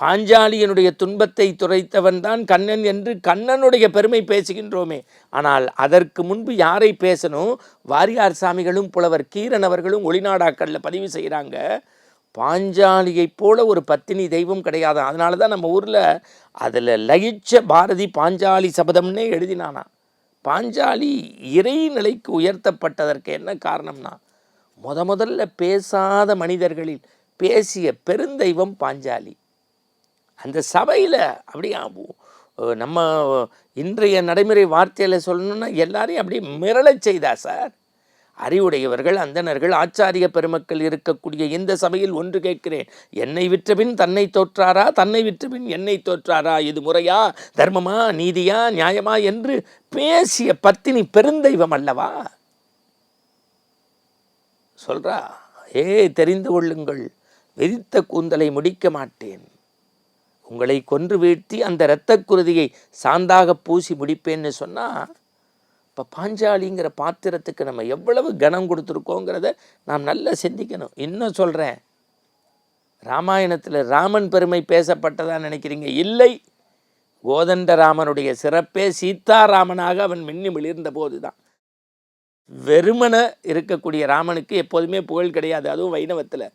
பாஞ்சாலியனுடைய துன்பத்தை துரைத்தவன் தான் கண்ணன் என்று கண்ணனுடைய பெருமை பேசுகின்றோமே. ஆனால் அதற்கு முன்பு யாரை பேசணும்? வாரியார் சாமிகளும் புலவர் கீரன் அவர்களும் ஒளிநாடாக்களில் பதிவு செய்கிறாங்க. பாஞ்சாலியைப் போல ஒரு பத்தினி தெய்வம் கிடையாது. அதனால தான் நம்ம ஊரில் அதில் லயிச்ச பாரதி பாஞ்சாலி சபதம்னே எழுதினானா. பாஞ்சாலி இறைநிலைக்கு உயர்த்தப்பட்டதற்கு என்ன காரணம்னா முத முதல்ல பேசாத மனிதர்களில் பேசிய பெருந்தெய்வம் பாஞ்சாலி. அந்த சபையில் அப்படியே நம்ம இன்றைய நடைமுறை வார்த்தையில் சொல்லணும்னா எல்லாரையும் அப்படி மிரளச் செய்தா சார்? அறிவுடையவர்கள் அந்தணர்கள் ஆச்சாரிய பெருமக்கள் இருக்கக்கூடிய இந்த சபையில் ஒன்று கேட்கிறேன். என்னை விற்றபின் தன்னை தோற்றாரா? தன்னை விற்றபின் என்னை தோற்றாரா? இது முறையா தர்மமா நீதியா நியாயமா என்று பேசிய பத்தினி பெருந்தெய்வம் அல்லவா? சொல்றா ஏ தெரிந்து கொள்ளுங்கள். விதித்த கூந்தலை முடிக்க மாட்டேன். உங்களை கொன்று வீழ்த்தி அந்த இரத்தக் குருதியை சாந்தாக பூசி முடிப்பேன்னு சொன்னால் இப்போ பாஞ்சாலிங்கிற பாத்திரத்துக்கு நம்ம எவ்வளவு கனம் கொடுத்துருக்கோங்கிறத நாம் நல்லா சிந்திக்கணும். இன்னும் சொல்கிறேன் ராமாயணத்தில் ராமன் பெருமை பேசப்பட்டதாக நினைக்கிறீங்க? இல்லை. கோதண்ட ராமனுடைய சிறப்பே சீதாராமனாக அவன் மின்னி மிளிர்ந்த போது தான் வெறுமன இருக்கக்கூடிய ராமனுக்கு எப்போதுமே புகழ் கிடையாது. அதுவும் வைணவத்தில்.